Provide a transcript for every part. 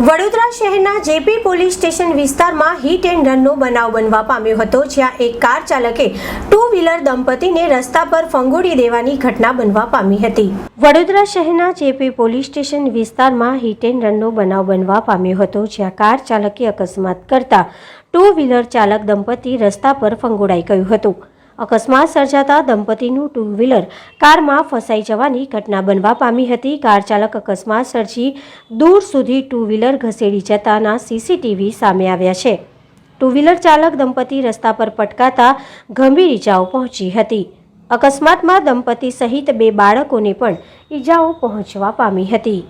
વડોદરા શહેરના JP police station વિસ્તારમાં hit and રનનો બનાવ બનવા પામ્યો હતો, જ્યાં એક કાર ચાલકે ટુ વ્હીલર દંપતીને રસ્તા પર ફંગોડી દેવાની ઘટના બનવા પામી હતી. વડોદરા શહેરના જેપી પોલીસ સ્ટેશન વિસ્તારમાં હિટ એન્ડ રનનો બનાવ બનવા પામ્યો હતો, જ્યાં કાર ચાલકે અકસ્માત કરતા ટુ વ્હીલર ચાલક દંપતી રસ્તા પર ફંગોડાઈ ગયું હતું. અકસ્માત સર્જાતા દંપતીનું ટુ વ્હીલર કારમાં ફસાઈ જવાની ઘટના બનવા પામી હતી. કાર ચાલક અકસ્માત સર્જી દૂર સુધી ટુ વ્હીલર ઘસેડી જતાના સીસીટીવી સામે આવ્યા છે. ટુ વ્હીલર ચાલક દંપતી રસ્તા પર પટકાતા ગંભીર ઈજાઓ પહોંચી હતી. અકસ્માતમાં દંપતી સહિત બે બાળકોને પણ ઈજાઓ પહોંચવા પામી હતી.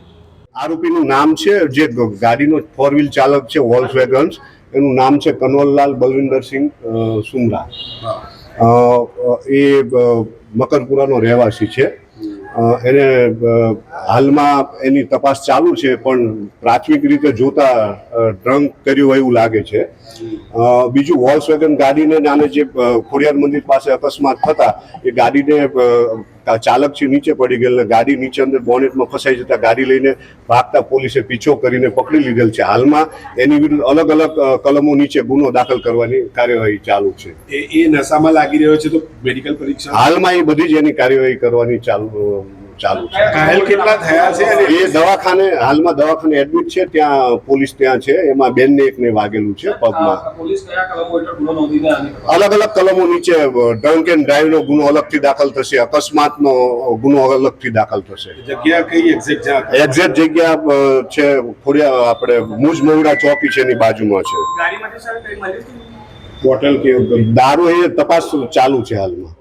આરોપીનું નામ છે જે ગાડીનો ફોર વ્હીલ ચાલક છે વોલ્સ વેગન્સ એનું નામ છે કનોલલાલ બલવિંદરસિંહ સુમરા. એ મકરપુરાનો રહેવાસી છે. એને હાલમાં એની તપાસ ચાલુ છે, પણ પ્રાથમિક રીતે જોતા ડ્રંક કર્યું એવું લાગે છે. બીજું વોલ્સ વેગન ગાડીને આને જે ખોડિયાર મંદિર પાસે અકસ્માત થતા એ ગાડીને ચાલક છે નીચે પડી ગયેલ ને ગાડી નીચે અંદર બોનેટમાં ફસાઈ જતા ગાડી લઈને ભાગતા પોલીસે પીછો કરીને પકડી લીધેલ છે. હાલમાં એની વિરુદ્ધ અલગ અલગ કલમો નીચે ગુનો દાખલ કરવાની કાર્યવાહી ચાલુ છે. એ એ નશામાં લાગી રહ્યો છે તો મેડિકલ પરીક્ષા? હાલમાં એ બધી જ એની કાર્યવાહી કરવાની ચાલુ ચાલુ છે. ઘાયલ કેટલા થયા છે એ દવાખાને હાલમાં દવાખાને એડમિટ છે ત્યાં પોલીસ ત્યાં છે એમાં બેનને એકને વાગેલું છે પગમાં. અલગ અલગ કલમો નીચે ડ્રંક એન્ડ ડ્રાઈવનો ગુનો અલગથી દાખલ થશે અકસ્માતનો ગુનો અલગથી દાખલ થશે. જગ્યા કઈ એક્ઝેક્ટ જ્યાં? એક્ઝેક્ટ જગ્યા છે ખોડિયા આપણે મુજ મોંગડા ચોકી છે એની બાજુમાં છે? બોટલ કે દારૂ એ તપાસ ચાલુ છે હાલમાં.